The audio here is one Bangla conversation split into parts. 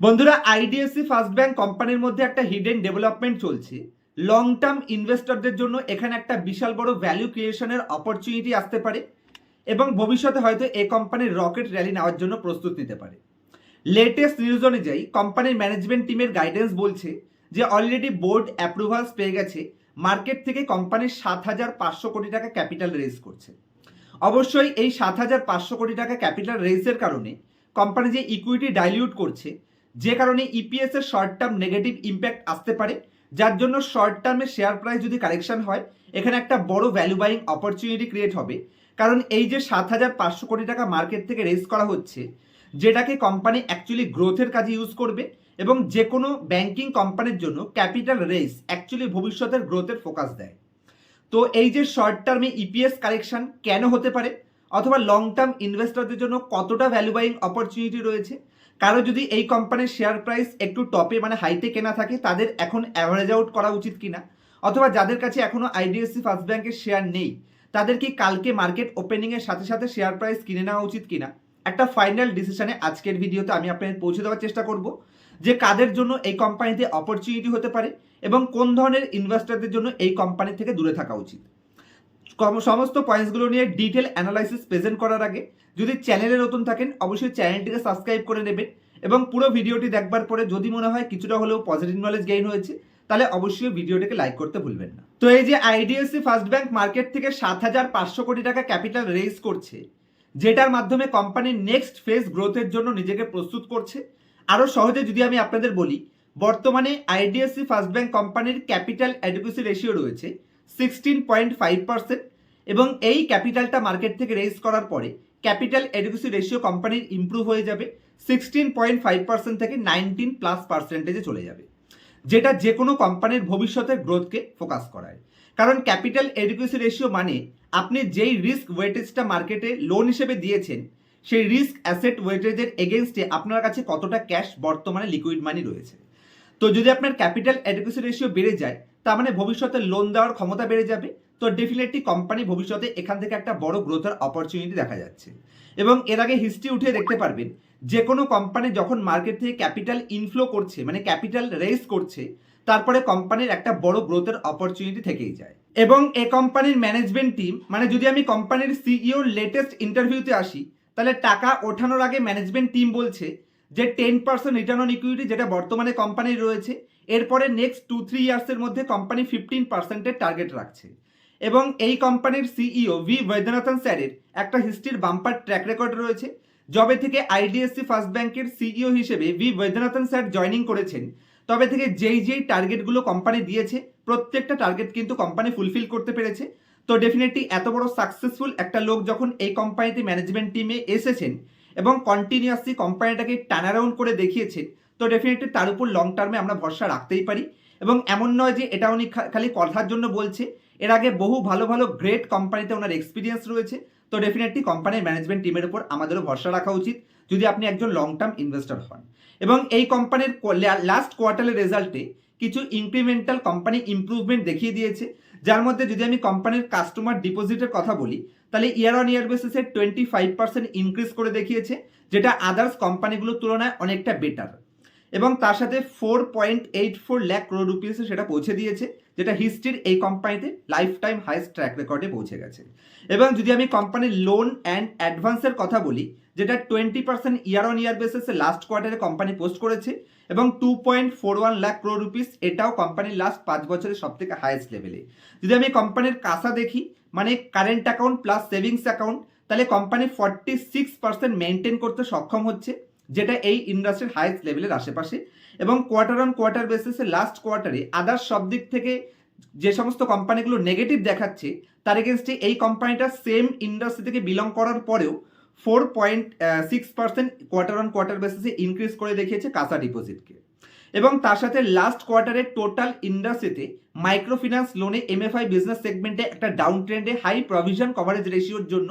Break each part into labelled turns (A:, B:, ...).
A: বন্ধুরা আইডিএফসি ফার্স্ট ব্যাংক কোম্পানির মধ্যে একটা হিডেন ডেভেলপমেন্ট চলছে। লং টার্ম ইনভেস্টরদের জন্য এখানে একটা বিশাল বড় ভ্যালু ক্রিয়েশনের অপরচুনিটি আসতে পারে এবং ভবিষ্যতে হয়তো এই কোম্পানির রকেট র্যালি নেওয়ার জন্য প্রস্তুত নিতে পারে। লেটেস্ট নিউজ অনুযায়ী, কোম্পানির ম্যানেজমেন্ট টিমের গাইডেন্স বলছে যে অলরেডি বোর্ড অ্যাপ্রুভালস পেয়ে গেছে মার্কেট থেকে কোম্পানির সাত হাজার পাঁচশো কোটি টাকা ক্যাপিটাল রেজ করছে। অবশ্যই এই সাত হাজার পাঁচশো কোটি টাকা ক্যাপিটাল রেজের কারণে কোম্পানি যে ইকুইটি ডাইলিউট করছে যে কারণে ইপিএস এর শর্ট টার্ম নেগেটিভ ইম্প্যাক্ট আসতে পারে, যার জন্য শর্ট টার্মে শেয়ার প্রাইস যদি কারেকশন হয়, এখানে একটা বড় ভ্যালু বাইং অপরচুনিটি ক্রিয়েট হবে। কারণ এই যে সাত হাজার পাঁচশো কোটি টাকা মার্কেট থেকে রেজ করা হচ্ছে, যেটাকে কোম্পানি অ্যাকচুয়ালি গ্রোথের কাজে ইউজ করবে এবং যে কোনো ব্যাংকিং কোম্পানির জন্য ক্যাপিটাল রেস অ্যাকচুয়ালি ভবিষ্যতের গ্রোথের ফোকাস দেয়। তো এই যে শর্ট টার্মে ইপিএস কারেকশন কেন হতে পারে, অথবা লং টার্ম ইনভেস্টরদের জন্য কতটা ভ্যালু বাইং অপরচুনিটি রয়েছে কারও যদি এই কোম্পানির শেয়ার প্রাইস একটু টপে মানে হাইতে কেনা থাকে, তাদের এখন অ্যাভারেজ আউট করা উচিত কিনা? অথবা যাদের কাছে এখনও আইডিএফসি ফার্স্ট ব্যাংকের শেয়ার নেই, তাদের কি কালকে মার্কেট ওপেনিং এর সাথে সাথে শেয়ার প্রাইস কিনে নেওয়া উচিত কিনা? একটা ফাইনাল ডিসিশনে আজকের ভিডিওতে আমি আপনাদের পৌঁছে দেওয়ার চেষ্টা করব, যে কাদের জন্য এই কোম্পানিতে অপরচুনিটি হতে পারে এবং কোন ধরনের ইনভেস্টরদের জন্য এই কোম্পানি থেকে দূরে থাকা উচিত। সমস্ত পয়েন্টসগুলো নিয়ে ডিটেল অ্যানালাইসিস প্রেজেন্ট করার আগে যদি চ্যানেলে নতুন থাকেন, অবশ্যই চ্যানেলটিকে সাবস্ক্রাইব করে নেবেন এবং পুরো ভিডিওটি দেখবার পরে যদি মনে হয় কিছুটা হলেও পজিটিভ নলেজ গেইন হয়েছে, তাহলে অবশ্যই ভিডিওটিকে লাইক করতে ভুলবেন না। তো এই যে আইডিএফসি ফার্স্ট ব্যাংক মার্কেট থেকে সাত হাজার পাঁচশো কোটি টাকা ক্যাপিটাল রেজ করছে, যেটার মাধ্যমে কোম্পানির নেক্সট ফেজ গ্রোথের জন্য নিজেকে প্রস্তুত করছে। আরও সহজে যদি আমি আপনাদের বলি, বর্তমানে আইডিএফসি ফার্স্ট ব্যাংক কোম্পানির ক্যাপিটাল অ্যাডুকেসি রেশিও রয়েছে সিক্সটিন পয়েন্ট ফাইভ পার্সেন্ট এবং এই ক্যাপিটালটা মার্কেট থেকে রেজ করার পরে ক্যাপিটাল এডুকেসি রেশিও কোম্পানির ইমপ্রুভ হয়ে যাবে। সিক্সটিন পয়েন্ট ফাইভ পার্সেন্ট থেকে নাইনটিন প্লাস পার্সেন্টেজে চলে যাবে। যেটা যে কোনো কোম্পানির ভবিষ্যতের গ্রোথকে ফোকাস করায়। কারণ ক্যাপিটাল এডুকেসি রেশিও মানে আপনি যেই রিস্ক ওয়েটেজটা মার্কেটে লোন হিসেবে দিয়েছেন, সেই রিস্ক অ্যাসেট ওয়েটেজের এগেনস্টে আপনার কাছে কতটা ক্যাশ বর্তমানে লিকুইড মানি রয়েছে। তো যদি আপনার ক্যাপিটাল অ্যাডুকেসি রেশিও বেড়ে যায়, তার মানে ভবিষ্যতে লোন দেওয়ার ক্ষমতা বেড়ে যাবে তো ডেফিনেটলি কোম্পানি ভবিষ্যতে এখান থেকে একটা বড় গ্রোথের অপরচুনিটি দেখা যাচ্ছে। এবং এর আগে হিস্ট্রি উঠে দেখতে পারবেন যে কোনো কোম্পানি যখন মার্কেট থেকে ক্যাপিটাল ইনফ্লো করছে মানে ক্যাপিটাল রেজ করছে, তারপরে কোম্পানির একটা বড় গ্রোথের অপরচুনিটি থেকেই যায়। এবং এ কোম্পানির ম্যানেজমেন্ট টিম মানে যদি আমি কোম্পানির সিইও লেটেস্ট ইন্টারভিউতে আসি, তাহলে টাকা ওঠানোর আগে ম্যানেজমেন্ট টিম বলছে যে ten percent return on equity যেটা বর্তমানে কোম্পানির রয়েছে, এরপরে নেক্সট টু থ্রি ইয়ার্সের মধ্যে কোম্পানি ফিফটিন পার্সেন্টের টার্গেট রাখছে। এবং এই কোম্পানির সিইও ভি বৈদ্যনাথন স্যারের একটা হিস্ট্রির বাম্পার ট্র্যাক রেকর্ড রয়েছে, যবে থেকে আইডিএসসি ফার্স্ট ব্যাংকের সিইও হিসেবে ভি বৈদ্যনাথন স্যার জয়নিং করেছেন, তবে থেকে যেই যেই টার্গেটগুলো কোম্পানি দিয়েছে, প্রত্যেকটা টার্গেট কিন্তু কোম্পানি ফুলফিল করতে পেরেছে। তো ডেফিনেটলি এত বড় সাকসেসফুল একটা লোক যখন এই কোম্পানিতে ম্যানেজমেন্ট টিমে এসেছেন এবং কন্টিনিউয়াসলি কোম্পানিটাকে টার্ন অ্যারাউন্ড করে দেখিয়েছে তো ডেফিনেটলি তার উপর লং টার্মে আমরা ভরসা রাখতেই পারি। এবং এমন নয় যে এটা উনি খালি কথার জন্য বলছে এর আগে বহু ভালো ভালো গ্রেট কোম্পানিতে ওনার এক্সপিরিয়েন্স রয়েছে। তো ডেফিনেটলি কোম্পানির ম্যানেজমেন্ট টিমের উপর আমাদেরও ভরসা রাখা উচিত, যদি আপনি একজন লং টার্ম ইনভেস্টর হন। এবং এই কোম্পানির লাস্ট কোয়ার্টারের রেজাল্টে কিছু ইনক্রিমেন্টাল কোম্পানি ইমপ্রুভমেন্ট দেখিয়ে দিয়েছে। যার মধ্যে যদি আমি কোম্পানির কাস্টমার ডিপোজিটের কথা বলি, তাহলে ইয়ার অন ইয়ার বেসিসে টোয়েন্টি ফাইভ পার্সেন্ট ইনক্রিজ করে দেখিয়েছে, যেটা আদার্স কোম্পানিগুলোর তুলনায় অনেকটা বেটার এবং তার সাথে four point eight four lakh crore রুপিসে সেটা পৌঁছে দিয়েছে। যেটা হিস্ট্রির এই কোম্পানিতে লাইফ টাইম হাইস্ট ট্র্যাক রেকর্ডে পৌঁছে গেছে। এবং যদি আমি কোম্পানির লোন অ্যান্ড অ্যাডভান্সের কথা বলি, যেটা twenty percent year on year বেসিসে লাস্ট কোয়ার্টারে কোম্পানি পোস্ট করেছে এবং two point four one lakh crore rupees এটাও কোম্পানির লাস্ট পাঁচ বছরের সব থেকে হাইয়েস্ট লেভেলে যদি আমি কোম্পানির কাসা দেখি মানে current account plus savings account তাহলে company forty six percent maintain করতে সক্ষম হচ্ছে, যেটা এই ইন্ডাস্ট্রির হাইয়েস্ট লেভেলের আশেপাশে। এবং কোয়ার্টার অন কোয়ার্টার বেসিসে লাস্ট কোয়ার্টারে আদার্স সব দিক থেকে যে সমস্ত কোম্পানিগুলো নেগেটিভ দেখাচ্ছে, তার এগেনস্টে এই কোম্পানিটা সেম ইন্ডাস্ট্রি থেকে বিলং করার পরেও four point six percent quarter on quarter বেসিসে ইনক্রিজ করে দেখিয়েছে কাসা ডিপোজিটকে এবং তার সাথে লাস্ট কোয়ার্টারে টোটাল ইন্ডাস্ট্রিতে মাইক্রো ফিন্যান্স লোনে এমএফআই বিজনেস সেগমেন্টে একটা ডাউন ট্রেন্ডে হাই প্রভিশন কভারেজ রেশিওর জন্য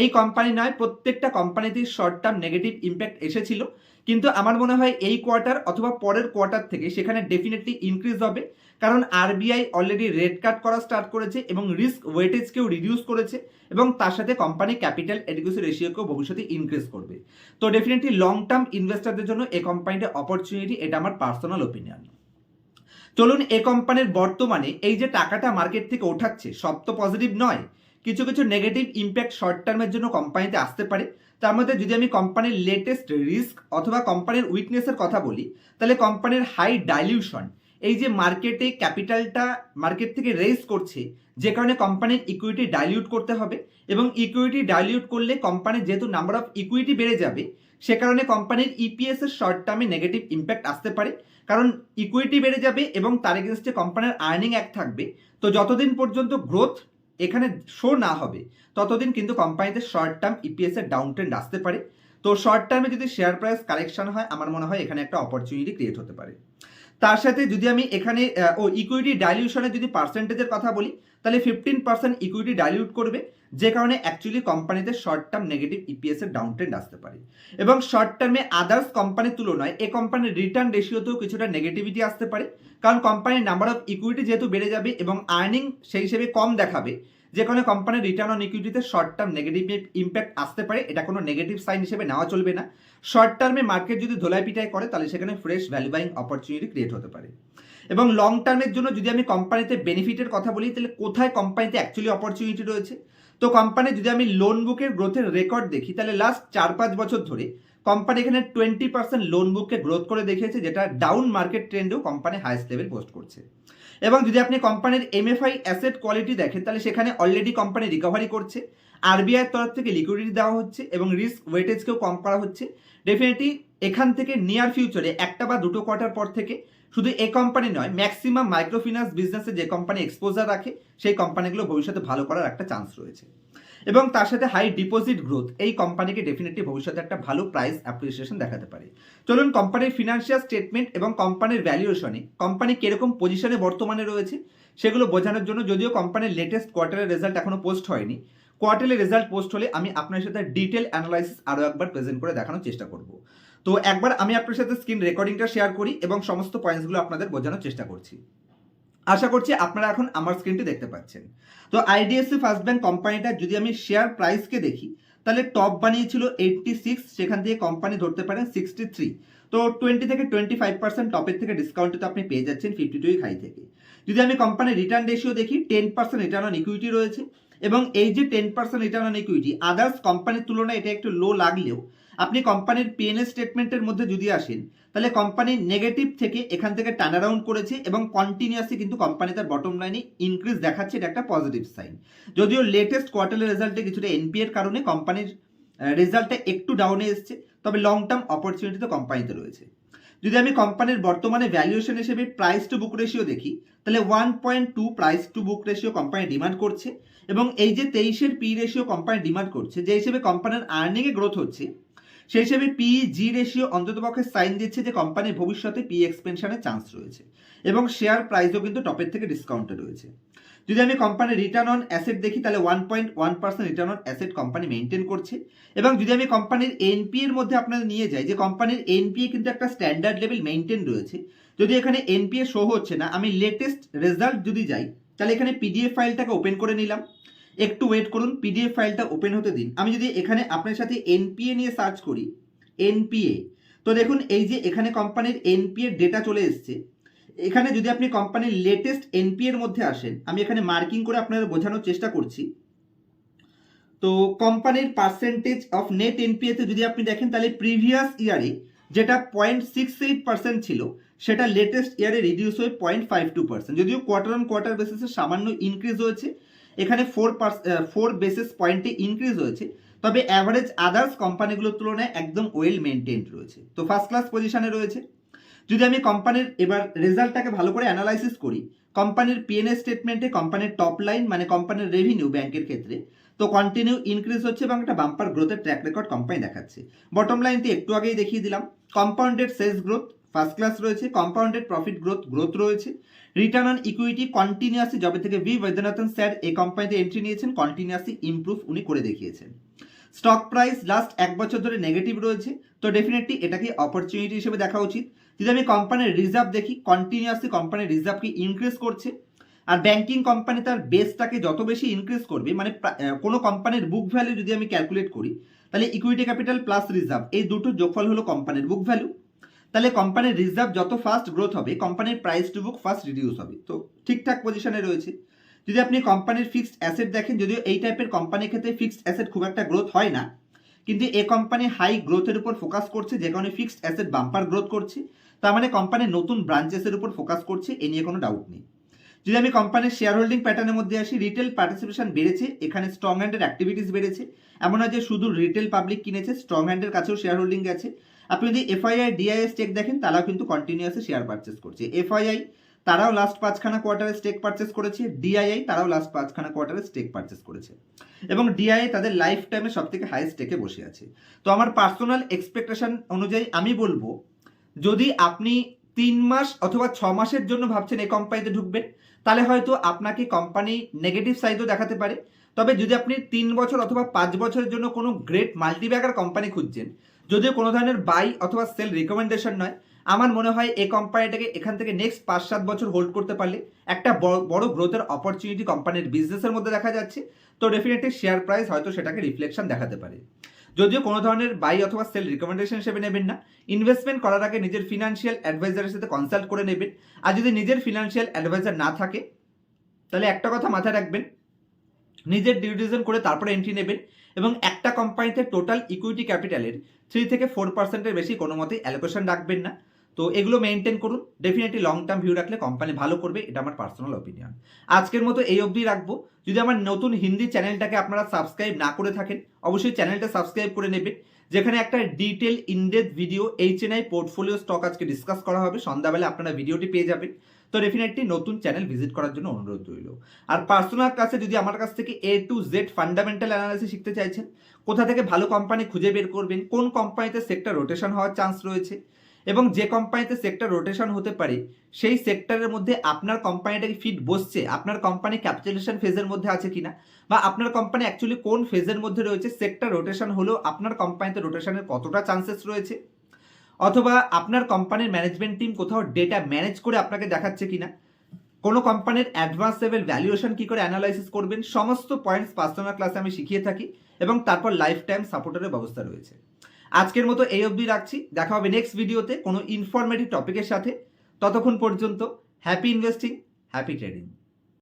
A: এই কোম্পানি নয়, প্রত্যেকটা কোম্পানিতেই শর্ট টার্ম নেগেটিভ ইম্প্যাক্ট এসেছিল। কিন্তু আমার মনে হয় এই কোয়ার্টার অথবা পরের কোয়ার্টার থেকে সেখানে ডেফিনেটলি ইনক্রিজ হবে। কারণ আরবিআই অলরেডি রেড কাট করা স্টার্ট করেছে এবং রিস্ক ওয়েটেজকেও রিডিউস করেছে এবং তার সাথে কোম্পানি ক্যাপিটাল এডুকেশন রেশিওকেও ভবিষ্যতে ইনক্রিজ করবে। তো ডেফিনেটলি লং টার্ম ইনভেস্টারদের জন্য এই কোম্পানিটা অপরচুনিটি এটা আমার পার্সোনাল ওপিনিয়ন চলুন এ কোম্পানির বর্তমানে এই যে টাকাটা মার্কেট থেকে ওঠাচ্ছে, সব তো পজিটিভ নয়। কিছু কিছু নেগেটিভ ইম্প্যাক্ট শর্ট টার্মের জন্য কোম্পানিতে আসতে পারে। তার মধ্যে যদি আমি কোম্পানির লেটেস্ট রিস্ক অথবা কোম্পানির উইকনেসের কথা বলি, তাহলে কোম্পানির হাই ডাইলিউশন এই যে মার্কেটে ক্যাপিটালটা মার্কেট থেকে রেজ করছে, যে কারণে কোম্পানির ইকুইটি ডাইলিউট করতে হবে এবং ইকুইটি ডাইলিউট করলে কোম্পানির যেহেতু নাম্বার অফ ইকুইটি বেড়ে যাবে সে কারণে কোম্পানির ইপিএস এর শর্ট টার্মে নেগেটিভ ইম্প্যাক্ট আসতে পারে। কারণ ইকুইটি বেড়ে যাবে এবং তার এগেনস্টে কোম্পানির আর্নিং এক থাকবে। তো যতদিন পর্যন্ত গ্রোথ এখানে শো না হবে, ততদিন কিন্তু কোম্পানিতে শর্ট টার্ম ইপিএস এর ডাউন ট্রেন্ড আসতে পারে। তো শর্ট টার্মে যদি শেয়ার প্রাইস কারেকশন হয়, আমার মনে হয় এখানে একটা অপরচুনিটি ক্রিয়েট হতে পারে। তার সাথে যদি আমি এখানে ও ইকুইটি ডাইলিউশনের যদি পার্সেন্টেজের কথা বলি তাহলে ফিফটিন পার্সেন্ট ইকুইটি ডাইলিউট করবে, যে কারণে অ্যাকচুয়ালি কোম্পানিতে শর্ট টার্ম নেগেটিভ ইপিএস এর ডাউন ট্রেন্ড আসতে পারে। এবং শর্ট টার্মে আদার্স কোম্পানির তুলনায়, এ কোম্পানির রিটার্ন রেশিওতেও কিছুটা নেগেটিভিটি আসতে পারে। কারণ কোম্পানির নাম্বার অফ ইকুইটি যেহেতু বেড়ে যাবে এবং আর্নিং সেই হিসেবে কম দেখাবে, যে কারণে কোম্পানির রিটার্ন অন ইকুইটিতে শর্ট টার্ম নেগেটিভ ইম্প্যাক্ট আসতে পারে, এটা কোনো নেগেটিভ সাইন হিসেবে নেওয়া চলবে না। শর্ট টার্মে মার্কেট যদি ধোলাই পিটাই করে, তাহলে সেখানে fresh value buying opportunity create হতে পারে। এবং লং টার্মের জন্য যদি আমি কোম্পানিতে বেনিফিটের কথা বলি, তাহলে কোথায় কোম্পানিতে অ্যাকচুয়ালি অপরচুনিটি রয়েছে? তো কোম্পানি যদি আমি লোন বুকের গ্রোথের রেকর্ড দেখি, তাহলে লাস্ট চার পাঁচ বছর ধরে কোম্পানি এখানে টোয়েন্টি পার্সেন্ট লোন বুককে গ্রোথ করে দেখিয়েছে, যেটা ডাউন মার্কেট ট্রেন্ডেও কোম্পানি হাইস্ট লেভেল পোস্ট করছে। এবং যদি আপনি কোম্পানির এমএফআই অ্যাসেট কোয়ালিটি দেখেন, তাহলে সেখানে অলরেডি কোম্পানি রিকভারি করছে আরবিআই তরফ থেকে লিকুইডিটি দেওয়া হচ্ছে এবং রিস্ক ওয়েটেজকেও কম করা হচ্ছে। ডেফিনেটলি এখান থেকে নিয়ার ফিউচারে একটা বা দুটো কোয়ার্টার পর থেকে শুধু এই কোম্পানি নয় ম্যাক্সিমাম মাইক্রোফিন্যান্স বিজনেসে যে কোম্পানি এক্সপোজার রাখে, সেই কোম্পানিগুলো ভবিষ্যতে ভালো করার একটা চান্স রয়েছে। এবং তার সাথে হাই ডিপোজিট গ্রোথ এই কোম্পানিকে ডেফিনেটলি ভবিষ্যতে একটা ভালো প্রাইস অ্যাপ্রিসিয়েশন দেখাতে পারে। চলুন কোম্পানির ফিনান্সিয়াল স্টেটমেন্ট এবং কোম্পানির ভ্যালুয়েশনে কোম্পানি কীরকম পজিশনে বর্তমানে রয়েছে, সেগুলো বোঝানোর জন্য যদিও কোম্পানির লেটেস্ট কোয়ার্টারের রেজাল্ট এখনও পোস্ট হয়নি কোয়ার্টারের রেজাল্ট পোস্ট হলে আমি আপনার সাথে ডিটেল অ্যানালাইসিস আরও একবার প্রেজেন্ট করে দেখানোর চেষ্টা করব। তো একবার আমি আপনার সাথে স্ক্রিন রেকর্ডিংটা শেয়ার করি এবং সমস্ত পয়েন্টসগুলো আপনাদের বোঝানোর চেষ্টা করছি। আশা করছি আপনারা এখন আমার স্ক্রিনটি দেখতে পাচ্ছেন। তো আইডিএফসি ফার্স্ট ব্যাংক কোম্পানিটা যদি আমি শেয়ার প্রাইসকে দেখি, তাহলে টপ বানিয়েছিল এইটটি সিক্স সেখান থেকে কোম্পানি ধরতে পারেন সিক্সটি থ্রি তো টোয়েন্টি থেকে টোয়েন্টি ফাইভ পার্সেন্ট টপের থেকে ডিসকাউন্টে তো আপনি পেয়ে যাচ্ছেন ফিফটি টু হাই থেকে। যদি আমি কোম্পানির রিটার্ন রেশিও দেখি ten percent return on equity রয়েছে এবং এই যে ten percent return on equity others কোম্পানির তুলনায় এটা একটু লো লাগলেও আপনি কোম্পানির পিএনএস স্টেটমেন্টের মধ্যে যদি আসেন, তাহলে কোম্পানি নেগেটিভ থেকে এখান থেকে টার্ন অ্যারাউন্ড করেছে এবং কন্টিনিউয়াসলি কিন্তু কোম্পানি তার বটম লাইনে ইনক্রিজ দেখাচ্ছে, এটা একটা পজিটিভ সাইন যদিও লেটেস্ট কোয়ার্টারের রেজাল্টে কিছুটা এনপি এর কারণে কোম্পানির রেজাল্টটা একটু ডাউনে এসছে, তবে লং টার্ম অপরচুনিটি তো কোম্পানিতে রয়েছে। যদি আমি কোম্পানির বর্তমানে ভ্যালুয়েশন হিসেবে প্রাইস টু বুক রেশিও দেখি, তাহলে one point two price to book ratio company demand করছে এবং এই যে তেইশের পি রেশিও কোম্পানি ডিমান্ড করছে, যে হিসেবে কোম্পানির আর্নিংয়ে গ্রোথ হচ্ছে সেই হিসেবে পি জি রেশিও অন্ততপক্ষে সাইন দিচ্ছে যে কোম্পানির ভবিষ্যতে পি এক্সপেনশনের চান্স রয়েছে এবং শেয়ার প্রাইসও কিন্তু টপের থেকে ডিসকাউন্টে রয়েছে। যদি আমি কোম্পানির রিটার্ন অন অ্যাসেট দেখি, তাহলে one point one percent return on asset company maintain করছে এবং যদি আমি কোম্পানির এনপি এর মধ্যে আপনাদের নিয়ে যাই, যে কোম্পানির এনপিএ কিন্তু একটা স্ট্যান্ডার্ড লেভেল মেনটেন রয়েছে, যদি এখানে এনপিএ শো হচ্ছে না, আমি লেটেস্ট রেজাল্ট যদি যাই, তাহলে এখানে পিডিএফ ফাইলটাকে ওপেন করে নিলাম। একটু ওয়েট করুন পিডিএফ ফাইলটা ওপেন হতে দিন। আমি যদি এখানে আপনার সাথে এনপিএ নিয়ে সার্চ করি এনপিএ তো দেখুন এই যে এখানে কোম্পানির এনপিএ ডেটা চলে এসছে। এখানে যদি আপনি কোম্পানির লেটেস্ট এনপি এর মধ্যে আসেন, আমি এখানে মার্কিং করে আপনাদের বোঝানোর চেষ্টা করছি। তো কোম্পানির পার্সেন্টেজ অফ নেট এনপিএতে যদি আপনি দেখেন, তাহলে প্রিভিয়াস ইয়ারে যেটা পয়েন্ট সিক্স এইট পার্সেন্ট ছিল, সেটা লেটেস্ট ইয়ারে রিডিউস হয়ে পয়েন্ট ফাইভ টু পার্সেন্ট যদিও কোয়ার্টার অন কোয়ার্টার বেসিসে সামান্য ইনক্রিজ হয়েছে এখানে ফোর ফোর বেসিস পয়েন্টে ইনক্রিজ হয়েছে। তবে অ্যাভারেজ আদার্স কোম্পানিগুলোর তুলনায় একদম ওয়েল মেনটেন্ড রয়েছে। তো ফার্স্ট ক্লাস পজিশনে রয়েছে। যদি আমি কোম্পানির এবার রেজাল্টটাকে ভালো করে অ্যানালাইসিস করি কোম্পানির পিএনএস স্টেটমেন্টে কোম্পানির টপ লাইন মানে কোম্পানির রেভিনিউ ব্যাংকের ক্ষেত্রে, তো কন্টিনিউ ইনক্রিজ হচ্ছে এবং একটা বাম্পার গ্রোথের ট্র্যাক রেকর্ড কোম্পানি দেখাচ্ছে। বটম লাইনটি একটু আগেই দেখিয়ে দিলাম। Compounded sales growth first class রয়েছে কম্পাউন্ডেড প্রফিট গ্রোথ গ্রোথ রয়েছে। রিটার্ন অন ইকুইটি কন্টিনিউয়াসলি যবে থেকে ভি বৈদ্যনাথন স্যার এই কোম্পানিতে এন্ট্রি নিয়েছেন কন্টিনিউয়াসলি ইমপ্রুভ উনি করে দেখিয়েছেন। স্টক প্রাইস লাস্ট এক বছর ধরে নেগেটিভ রয়েছে, তো ডেফিনেটলি এটাকে অপরচুনিটি হিসেবে দেখা উচিত। যদি আমি কোম্পানির রিজার্ভ দেখি কন্টিনিউয়াসলি কোম্পানির রিজার্ভকে ইনক্রিজ করছে, আর ব্যাংকিং কোম্পানি তার বেসটাকে যত বেশি ইনক্রিজ করবে মানে কোনো কোম্পানির বুক ভ্যালু যদি আমি ক্যালকুলেট করি, তাহলে ইকুইটি ক্যাপিটাল প্লাস রিজার্ভ এই দুটো যোগফল হলো কোম্পানির বুক ভ্যালু তাহলে কোম্পানির রিজার্ভ যত ফাস্ট গ্রোথ হবে কোম্পানির price to book fast reduce হবে। তো ঠিকঠাক পজিশনে রয়েছে। যদি আপনি কোম্পানির ফিক্সড অ্যাসেট দেখেন, যদিও এই টাইপের কোম্পানির ক্ষেত্রে ফিক্সড অ্যাসেট খুব একটা গ্রোথ হয় না, কিন্তু এ কোম্পানি হাই গ্রোথের উপর ফোকাস করছে, যে কারণে ফিক্সড অ্যাসেট বাম্পার গ্রোথ করছে। তার মানে কোম্পানি নতুন ব্রাঞ্চেসের উপর ফোকাস করছে, এ নিয়ে কোনো ডাউট নেই। যদি আমি কোম্পানির শেয়ার হোল্ডিং প্যাটার্নের মধ্যে আসি রিটেল পার্টিসিপেশন বেড়েছে, এখানে স্ট্রং হ্যান্ডের অ্যাক্টিভিটিস বেড়েছে। এমন নয় যে শুধু রিটেল পাবলিক কিনেছে স্ট্রং হ্যান্ডের কাছেও শেয়ার হোল্ডিং গেছে। আপনি যদি এফআইআই ডিআইএস স্টেক দেখেন, তারাও কিন্তু কন্টিনিউয়াসলি শেয়ার পারচেস করছে। এফআইআই তারাও লাস্ট পাঁচখানা কোয়ার্টারে স্টেক পারচেস করেছে। ডিআইআই তারাও লাস্ট পাঁচখানা কোয়ার্টারে স্টেক পারচেস করেছে। এবং ডিআইআই তাদের লাইফ টাইমে সব থেকে হাই স্টেকে বসে আছে। তো আমার পার্সোনাল এক্সপেকটেশন অনুযায়ী আমি বলব, যদি আপনি তিন মাস অথবা ছ মাসের জন্য ভাবছেন এই কোম্পানিতে ঢুকবেন, তাহলে হয়তো আপনাকে কোম্পানি নেগেটিভ সাইডও দেখাতে পারে। তবে যদি আপনি তিন বছর অথবা পাঁচ বছরের জন্য কোনো গ্রেট মাল্টিব্যাগার কোম্পানি খুঁজছেন যদিও কোনো ধরনের বাই অথবা সেল রিকমেন্ডেশন নয়, আমার মনে হয় এই কোম্পানিটাকে এখান থেকে নেক্সট পাঁচ সাত বছর হোল্ড করতে পারলে একটা বড় গ্রোথের অপরচুনিটি কোম্পানির বিজনেসের মধ্যে দেখা যাচ্ছে। তো ডেফিনেটলি শেয়ার প্রাইস হয়তো সেটাকে রিফ্লেকশন দেখাতে পারে। যদিও কোনো ধরনের বাই অথবা সেল রিকমেন্ডেশন হিসেবে নেবেন না ইনভেস্টমেন্ট করার আগে নিজের ফিনান্সিয়াল অ্যাডভাইজারের সাথে কনসাল্ট করে নেবেন। আর যদি নিজের ফিনান্সিয়াল অ্যাডভাইজার না থাকে, তাহলে একটা কথা মাথায় রাখবেন নিজের ডিউডিশন করে তারপরে এন্ট্রি নেবেন এবং একটা কোম্পানিতে টোটাল ইকুইটি ক্যাপিটালের থ্রি থেকে ফোর পার্সেন্টের বেশি কোনো মতেই অ্যালোকেশন রাখবেন না। তো এগুলো মেনটেন করুন। ডেফিনেটলি লং টার্ম ভিউ রাখলে কোম্পানি ভালো করবে, এটা আমার পার্সোনাল অপিনিয়ন আজকের মতো এই অবধি রাখব। যদি আমার নতুন হিন্দি চ্যানেলটাকে আপনারা সাবস্ক্রাইব না করে থাকেন, অবশ্যই চ্যানেলটা সাবস্ক্রাইব করে নেবেন। যেখানে একটা detail in depth video HNI portfolio stock আজকে ডিসকাস করা হবে। সন্ধ্যাবেলা আপনারা ভিডিওটি পেয়ে যাবেন। তো ডেফিনেটলি নতুন চ্যানেল ভিজিট করার জন্য অনুরোধ রইল। আর পার্সোনাল কাছে যদি আমার কাছ থেকে A to Z fundamental analysis শিখতে চাইছেন, কোথা থেকে ভালো কোম্পানি খুঁজে বের করবেন, কোন কোম্পানিতে সেক্টর রোটেশন হওয়ার চান্স রয়েছে, এবং যে কোম্পানিতে সেক্টর রোটেশন হতে পারে, সেই সেক্টরের মধ্যে আপনার কোম্পানিটাকে ফিট বসছে, আপনার কোম্পানি ক্যাপিটালেশন ফেজের মধ্যে আছে কিনা, বা আপনার কোম্পানি অ্যাকচুয়ালি কোন ফেজের মধ্যে রয়েছে সেক্টর রোটেশন হলেও আপনার কোম্পানিতে রোটেশনের কতটা চান্সেস রয়েছে অথবা আপনার কোম্পানির ম্যানেজমেন্ট টিম কোথাও ডেটা ম্যানেজ করে আপনাকে দেখাচ্ছে কিনা, কোনো কোম্পানির অ্যাডভান্স লেভেল ভ্যালুয়েশন কী করে অ্যানালাইসিস করবেন, সমস্ত পয়েন্টস পার্সোনাল ক্লাসে আমি শিখিয়ে থাকি এবং তারপর লাইফ টাইম সাপোর্টারের ব্যবস্থা রয়েছে। আজকের মতো এই অবধি রাখছি, দেখা হবে নেক্সট ভিডিওতে কোনো ইনফরমেটিভ টপিকের সাথে। ততক্ষণ পর্যন্ত হ্যাপি ইনভেস্টিং হ্যাপি ট্রেডিং